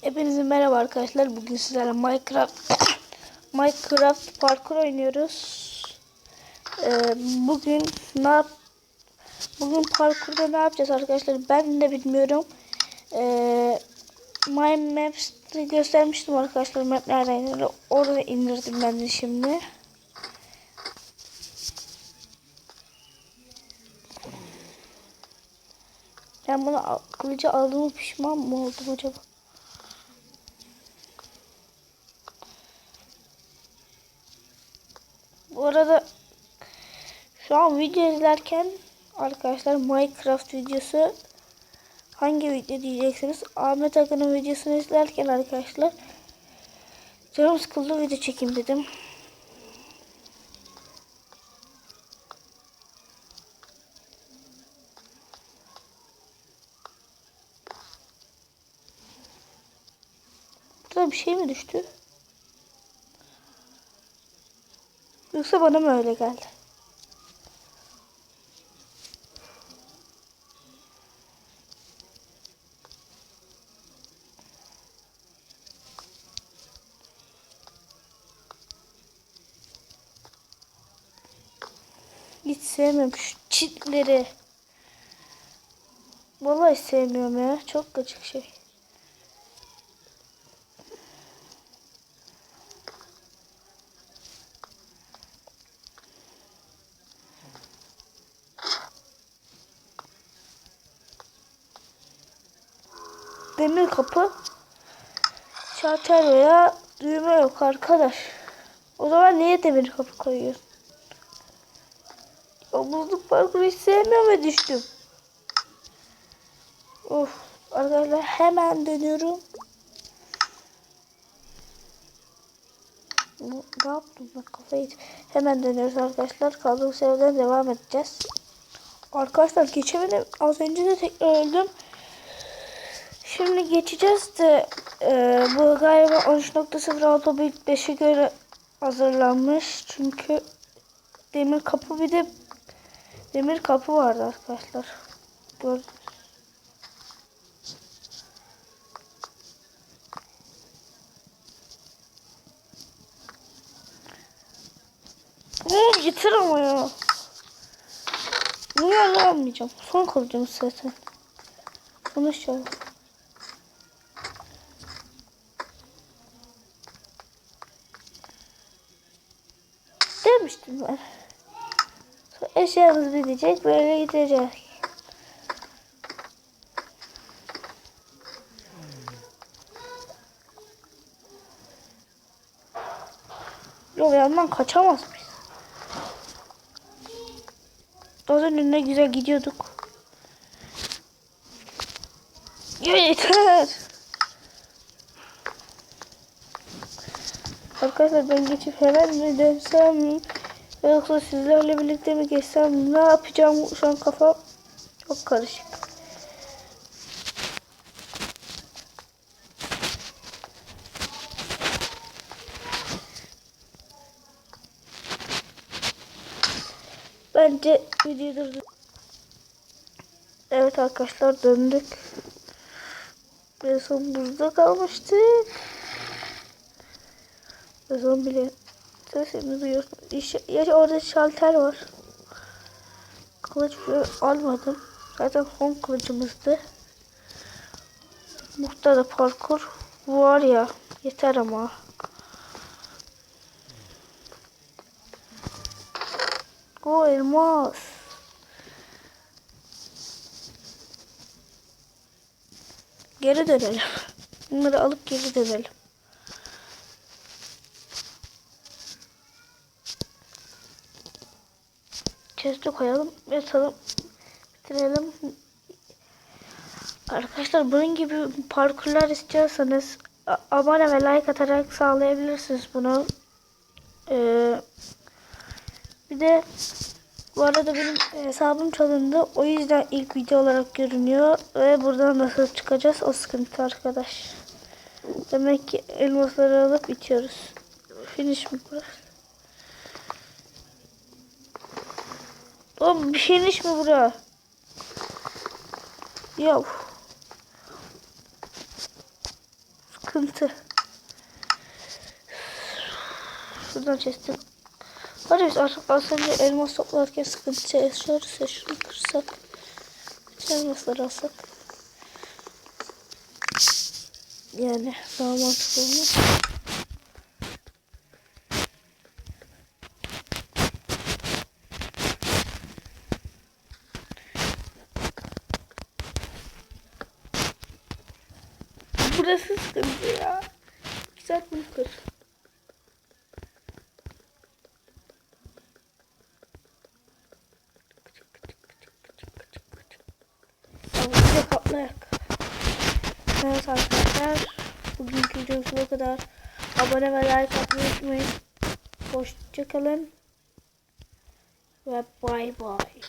Hepinize merhaba arkadaşlar. Bugün sizlerle Minecraft Minecraft parkur oynuyoruz. Ee, bugün ne yap Bugün parkurda ne yapacağız arkadaşlar? Ben de bilmiyorum. Ee, My Maps'te göstermiştim arkadaşlar map nereden. Orada indirdim ben de şimdi. Ben bunu kılıcı aldığımı pişman mı oldum acaba? Bu arada şu an video izlerken arkadaşlar Minecraft videosu hangi video diyeceksiniz? Ahmet Akın'ın videosunu izlerken arkadaşlar canım sıkıldı video çekeyim dedim. Burada bir şey mi düştü? Yoksa bana mı öyle geldi? Hiç sevmiyorum şu çitleri. Vallahi sevmiyorum ya. Çok gıcık şey. Demir kapı veya düğme yok arkadaş. O zaman niye demir kapı koyuyorsun? O buzluk parkuru hiç sevmiyorum ve düştüm. Of arkadaşlar hemen dönüyorum. Ne yaptım ben kafayı. Hemen dönüyoruz arkadaşlar. Kaldığımız yerden devam edeceğiz. Arkadaşlar geçemedim. Az önce de tekrar öldüm. Şimdi geçeceğiz de e, bu galiba 13.06 büyük 5'e göre hazırlanmış. Çünkü demir kapı bir de demir kapı vardı arkadaşlar. Gördünüz. Oo, yeter ama ya. Bunu yerle almayacağım. Son kılıcımız zaten. Konuşalım. Demiştim ben. Sonra eşyamız bitecek böyle gidecek. Yok yandan kaçamaz mıyız? Az önce ne güzel gidiyorduk. Yeter. Arkadaşlar ben geçip hemen mi dönsem yoksa sizlerle birlikte mi geçsem ne yapacağım şu an kafa çok karışık. Bence videoyu durdur. Evet arkadaşlar döndük. En son buzda kalmıştık. En son bile sesimi duyuyorsun. İş, ya orada şalter var. Kılıç almadım. Zaten son kılıcımızdı. Muhtada parkur var ya. Yeter ama. O elmas. Geri dönelim. Bunları alıp geri dönelim. Chest'e koyalım. Yatalım. Bitirelim. Arkadaşlar bunun gibi parkurlar istiyorsanız abone ve like atarak sağlayabilirsiniz bunu. Ee, bir de bu arada benim hesabım çalındı. O yüzden ilk video olarak görünüyor. Ve buradan nasıl çıkacağız o sıkıntı arkadaş. Demek ki elmasları alıp içiyoruz. Finish mi burası? Oğlum bir finish mi bura? Ya. sıkıntı. Şuradan çektim. Hadi biz artık az önce elmas toplarken sıkıntı yaşıyoruz ya şunu kırsak. Elmasları alsak. Yani daha mantıklı olmaz. Burası sıkıntı ya. Güzel bunu kır. Tamam bir de katlayak. Evet arkadaşlar. Bugünkü videomuz bu kadar. Abone ve like atmayı unutmayın. Hoşçakalın. Ve bay bay.